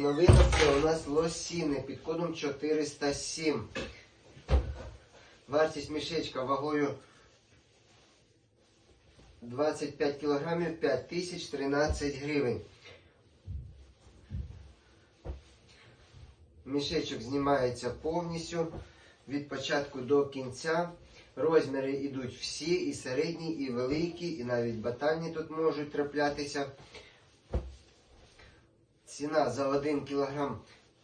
Новинок це у нас лосіни під кодом 407. Вартість мішечка вагою 25 кілограмів 5013 гривень. Мішечок знімається повністю від початку до кінця. Розміри йдуть всі, і середні, і великі, і навіть батальні тут можуть траплятися. Ціна за 1 кг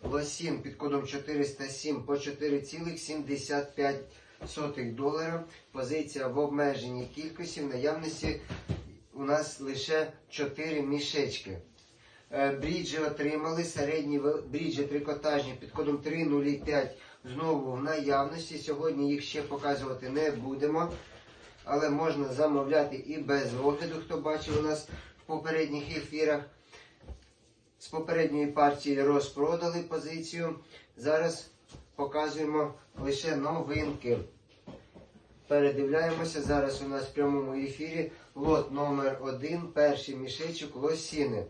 лосін під кодом 407 по 4,75 долара. Позиція в обмеженій кількості. В наявності у нас лише 4 мішечки. Е, Бріджі отримали, середні бріджі трикотажні під кодом 305 знову в наявності. Сьогодні їх ще показувати не будемо, але можна замовляти і без огляду, хто бачив у нас в попередніх ефірах. З попередньої партії розпродали позицію. Зараз показуємо лише новинки. Передивляємося. Зараз у нас в прямому ефірі лот номер 1 перший мішечок лосіни.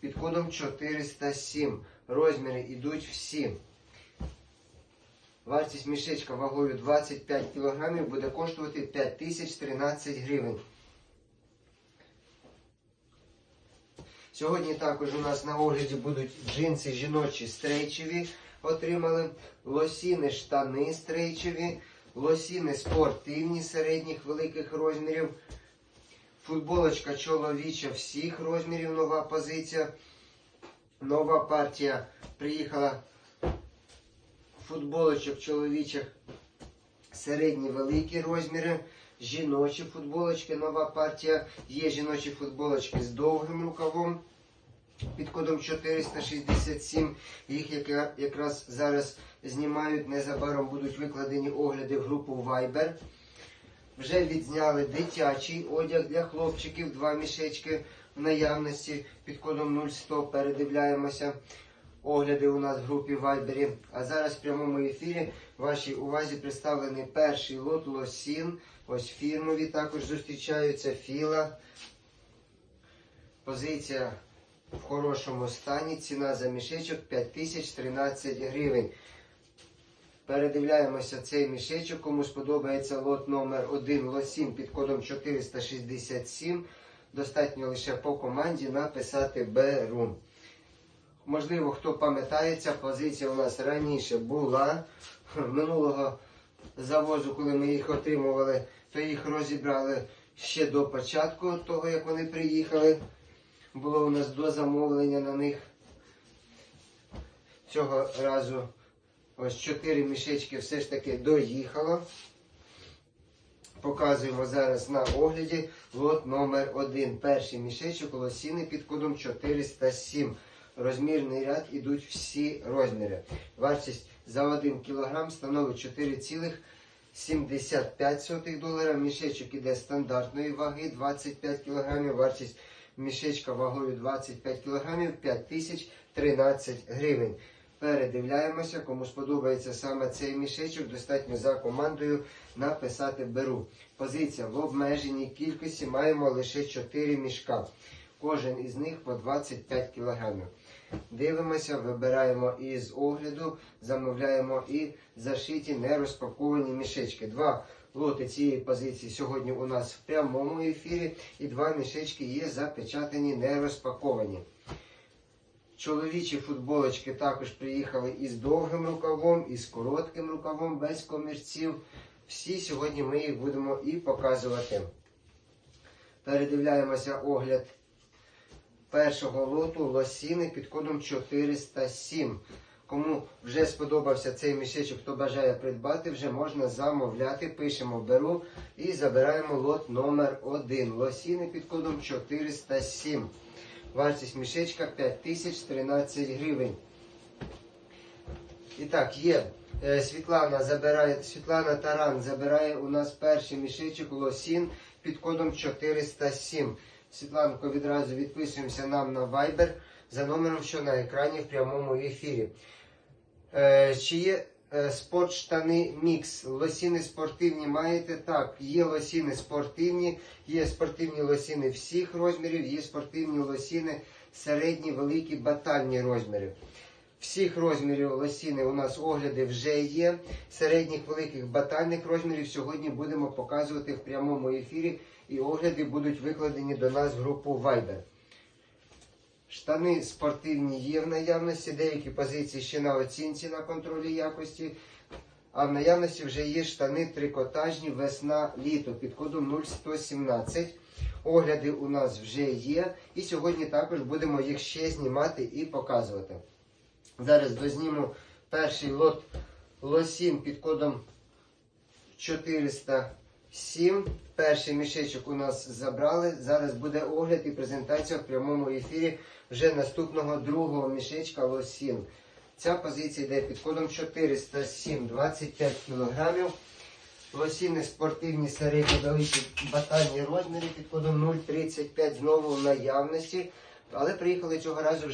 Під кодом 407. Розміри йдуть всі. Вартість мішечка вагою 25 кг буде коштувати 5013 гривень. Сьогодні також у нас на огляді будуть джинси жіночі стрейчеві. Отримали лосіни штани стрейчеві, лосіни спортивні середніх великих розмірів. Футболочка чоловіча всіх розмірів, нова позиція. Нова партія приїхала футболочок чоловічих середні великі розміри. Жіночі футболочки, нова партія. Є жіночі футболочки з довгим рукавом під кодом 467. Їх якраз зараз знімають. Незабаром будуть викладені огляди в групу Viber. Вже відзняли дитячий одяг для хлопчиків, два мішечки в наявності під кодом 0100. Передивляємося. Огляди у нас в групі Viber. А зараз в прямому ефірі вашій увазі представлений перший лот лосін. Ось фірмові також зустрічаються філа. Позиція в хорошому стані. Ціна за мішечок 5013 гривень. Передивляємося цей мішечок. Кому сподобається лот номер 1 лосін під кодом 467. Достатньо лише по команді написати беру. Можливо, хто пам'ятається, позиція у нас раніше була. Минулого завозу, коли ми їх отримували, то їх розібрали ще до початку того, як вони приїхали. Було у нас до замовлення на них. Цього разу ось 4 мішечки все ж таки доїхало. Показуємо зараз на огляді лот номер 1 Перший мішечок лосіни під кодом 407. Розмірний ряд ідуть всі розміри. Вартість за 1 кг становить 4,75 долара. Мішечок іде стандартної ваги 25 кг. Вартість мішечка вагою 25 кг 5013 гривень. Передивляємося, кому сподобається саме цей мішечок, достатньо за командою написати беру. Позиція в обмеженій кількості маємо лише 4 мішка. Кожен із них по 25 кг. Дивимося, вибираємо із огляду, замовляємо і зашиті нерозпаковані мішечки. Два лоти цієї позиції сьогодні у нас в прямому ефірі, і два мішечки є запечатані, нерозпаковані. Чоловічі футболочки також приїхали із довгим рукавом, і з коротким рукавом, без комірців. Всі сьогодні ми їх будемо і показувати. Передивляємося огляд першого лоту лосіни під кодом 407. Кому вже сподобався цей мішечок, хто бажає придбати, вже можна замовляти. Пишемо беру і забираємо лот номер 1. Лосіни під кодом 407. Вартість мішечка 5013 гривень. І так, є. Е, Світлана забирає, Світлана Таран забирає у нас перший мішечок лосін під кодом 407. Світланко, відразу відписуємося нам на Viber за номером, що на екрані в прямому ефірі. Е, чи є е, спортштани мікс? Лосіни спортивні маєте? Так, є лосіни спортивні, є спортивні лосіни всіх розмірів, є спортивні лосіни середні, великі, батальні розміри. Всіх розмірів лосіни у нас огляди вже є. Середніх, великих, батальних розмірів сьогодні будемо показувати в прямому ефірі, і огляди будуть викладені до нас в групу Viber. Штани спортивні є в наявності, деякі позиції ще на оцінці на контролі якості. А в наявності вже є штани трикотажні весна-літо під кодом 0117. Огляди у нас вже є. І сьогодні також будемо їх ще знімати і показувати. Зараз дозніму перший лот лосін під кодом 407. Перший мішечок у нас забрали. Зараз буде огляд і презентація в прямому ефірі вже наступного другого мішечка лосін. Ця позиція йде під кодом 407, 25 кг. Лосіни спортивні середні великі батальні розміри під кодом 0,35 знову в наявності. Але приїхали цього разу вже.